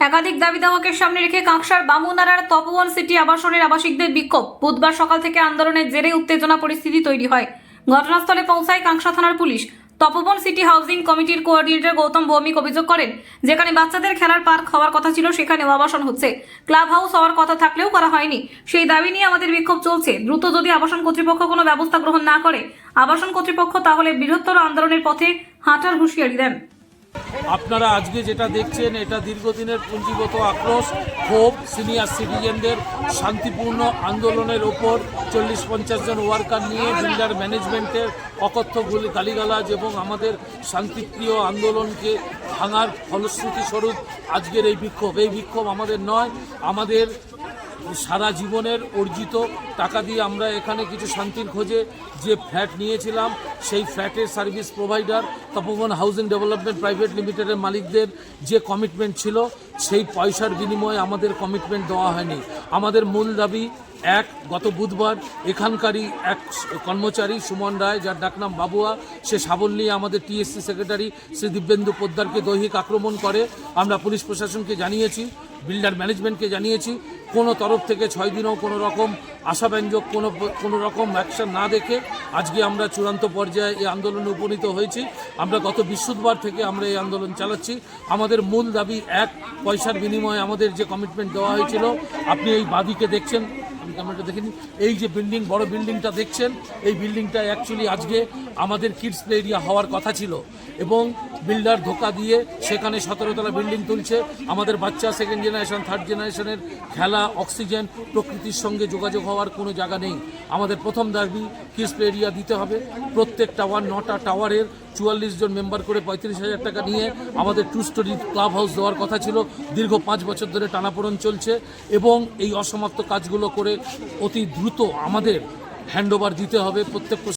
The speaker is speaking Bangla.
একাধিক দাবি দাওয়াকে সামনে রেখে কাঁকসার বামুনারার তপবন সিটি আবাসনের আবাসিকদের বিক্ষোভ। বুধবার সকাল থেকে আন্দোলনের জেরে উত্তেজনা পরিস্থিতি তৈরি হয়। ঘটনাস্থলে পৌঁছায় কাঁকসা থানার পুলিশ। তপবন সিটি হাউজিং কমিটির কোঅর্ডিনেটর গৌতম ভৌমিক অভিযোগ করেন, যেখানে বাচ্চাদের খেলার পার্ক হওয়ার কথা ছিল সেখানে আবাসন হচ্ছে। ক্লাব হাউস হওয়ার কথা থাকলেও করা হয়নি। সেই দাবি নিয়ে আমাদের বিক্ষোভ চলছে। দ্রুত যদি আবাসন কর্তৃপক্ষ কোনো ব্যবস্থা গ্রহণ না করে, আবাসন কর্তৃপক্ষ তাহলে বৃহত্তর আন্দোলনের পথে হাঁটার হুঁশিয়ারি দেন। আপনারা আজকে যেটা দেখছেন, এটা দীর্ঘদিনের পুঞ্জীগত আক্রোশ। ক্ষোভ সিনিয়র সিটিজেনদের শান্তিপূর্ণ আন্দোলনের ওপর চল্লিশ পঞ্চাশ জন ওয়ার্কার নিয়ে বিল্ডার ম্যানেজমেন্টের অকথ্য গুলি গালিগালাজ এবং আমাদের শান্তিপ্রিয় আন্দোলনকে ভাঙার ফলশ্রুতিস্বরূপ আজকের এই বিক্ষোভ। এই বিক্ষোভ আমাদের নয়, আমাদের সারা জীবনের অর্জিত টাকা দিয়ে আমরা এখানে কিছু শান্তির খোঁজে যে ফ্ল্যাট নিয়েছিলাম, সেই ফ্ল্যাটের service provider, Tapoban housing development private লিমিটেডের মালিকদের যে কমিটমেন্ট ছিল সেই পয়সার বিনিময়ে আমাদের কমিটমেন্ট দেওয়া হয়নি। আমাদের মূল দাবি এক, গত বুধবার এখানকারই এক কর্মচারী সুমন রায়, যার ডাকনাম বাবুয়া, সে সাবল নিয়ে আমাদের টিএসসি সেক্রেটারি শ্রী দিব্যেন্দু পোদ্দারকে দৈহিক আক্রমণ করে। আমরা পুলিশ প্রশাসনকে জানিয়েছি বিল্ডার ম্যানেজমেন্টকে জানিয়েছি, কোনো তরফ থেকে ছয় দিনও কোনো রকম আশাব্যঞ্জক কোনো কোনো রকম অ্যাকশন না দেখে আজকে আমরা চূড়ান্ত পর্যায়ে এই আন্দোলনে উপনীত হয়েছি। আমরা গত বৃহস্পতিবার থেকে আমরা এই আন্দোলন চালাচ্ছি। আমাদের মূল দাবি এক, পয়সার বিনিময়ে আমাদের যে কমিটমেন্ট দেওয়া হয়েছিল, আপনি এই বাদিকে দেখছেন। আমি ক্যামেরাটা দেখে নিই। এই যে বিল্ডিং বড় বিল্ডিংটা দেখছেন, এই বিল্ডিংটা অ্যাকচুয়ালি আজকে আমাদের কিডস প্লে এরিয়া হওয়ার কথা ছিল এবং বিল্ডার ধোকা দিয়ে সেখানে সতেরোতলা বিল্ডিং তুলছে। আমাদের বাচ্চা সেকেন্ড জেনারেশন থার্ড জেনারেশনের খেলা অক্সিজেন প্রকৃতির সঙ্গে যোগাযোগ হওয়ার কোনো জায়গা নেই। আমাদের প্রথম দাবি কিডস প্লে এরিয়া দিতে হবে। প্রত্যেক টাওয়ার নটা টাওয়ারের চুয়াল্লিশ জন মেম্বার করে পঁয়ত্রিশ হাজার টাকা নিয়ে আমাদের টু স্টোরি ক্লাব হাউস দেওয়ার কথা ছিল। দীর্ঘ পাঁচ বছর ধরে টানাপোড়ন চলছে এবং এই অসমাপ্ত কাজগুলো করে অতি দ্রুত আমাদের হ্যান্ডওভার দিতে হবে প্রত্যেক